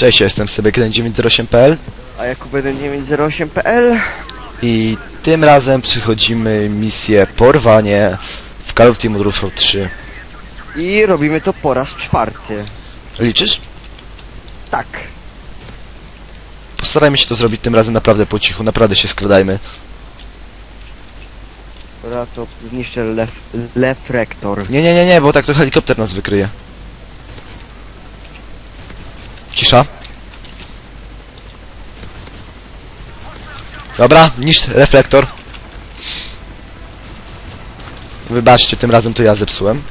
Cześć, ja jestem Sebek1908.pl A Jakub 1908.pl i tym razem przychodzimy misję Porwanie w Call of Duty Modern Warfare 3. i robimy to po raz czwarty. Liczysz? Tak. Postarajmy się to zrobić tym razem naprawdę po cichu, naprawdę się skradajmy. Dobra, to zniszczę lef, lefrektor. Nie, nie, nie, nie, bo tak to helikopter nas wykryje. Cisza. Dobra, niszcz reflektor. Wybaczcie, tym razem to ja zepsułem.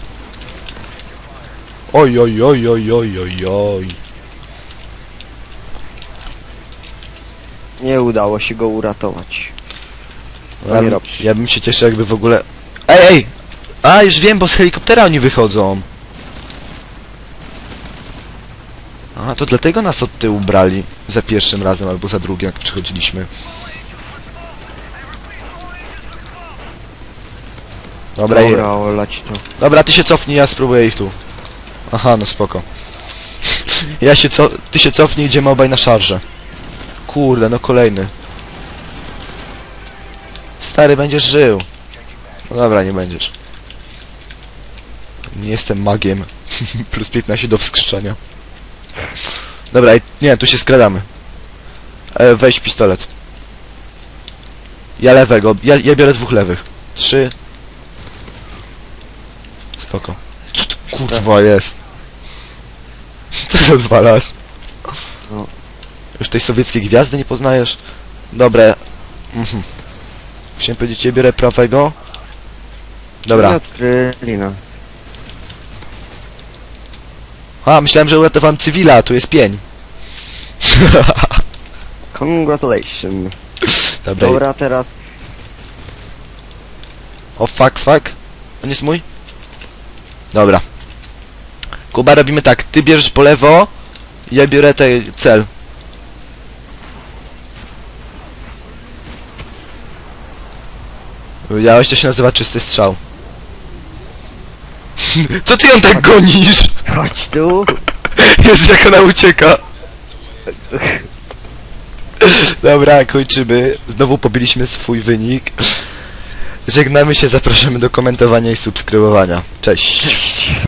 Oj, oj, oj, oj, oj, oj, oj. Nie udało się go uratować. Ja, bym- ja bym się cieszył jakby w ogóle... Ej, ej! A, już wiem, bo z helikoptera oni wychodzą. A, to dlatego nas od tyłu brali. Za pierwszym razem albo za drugim, jak przychodziliśmy. Dobra, je, Dobra, olać to. dobra, ty się cofnij, ja spróbuję ich tu. Aha, no spoko. Ja się co... Ty się cofnij, idziemy obaj na szarże. Kurde, no kolejny. Stary, będziesz żył. No dobra, nie będziesz. Nie jestem magiem. Plus 15 do wskrzeszenia. Dobra, i- nie, tu się skradamy. E, weź pistolet. Ja lewego, ja, ja biorę dwóch lewych. Trzy. Spoko. Co to kurwa jest? Co ty odwalasz? No. Już tej sowieckiej gwiazdy nie poznajesz? Dobra. Mhm. Chciałem powiedzieć, ja biorę prawego. Dobra. odkryli nas. A, myślałem, że uratowałem cywila, a tu jest pień. Congratulations. Dobra. Dobra, teraz O fuck, fuck. On jest mój? Dobra. Kuba, robimy tak. Ty bierzesz po lewo, ja biorę tej cel. Widziałeś, to się nazywa czysty strzał. Co ty ją tak gonisz? chodź tu. Jest jak ona ucieka. Dobra, kończymy. Znowu pobiliśmy swój wynik. Żegnamy się, zapraszamy do komentowania i subskrybowania. Cześć. Cześć.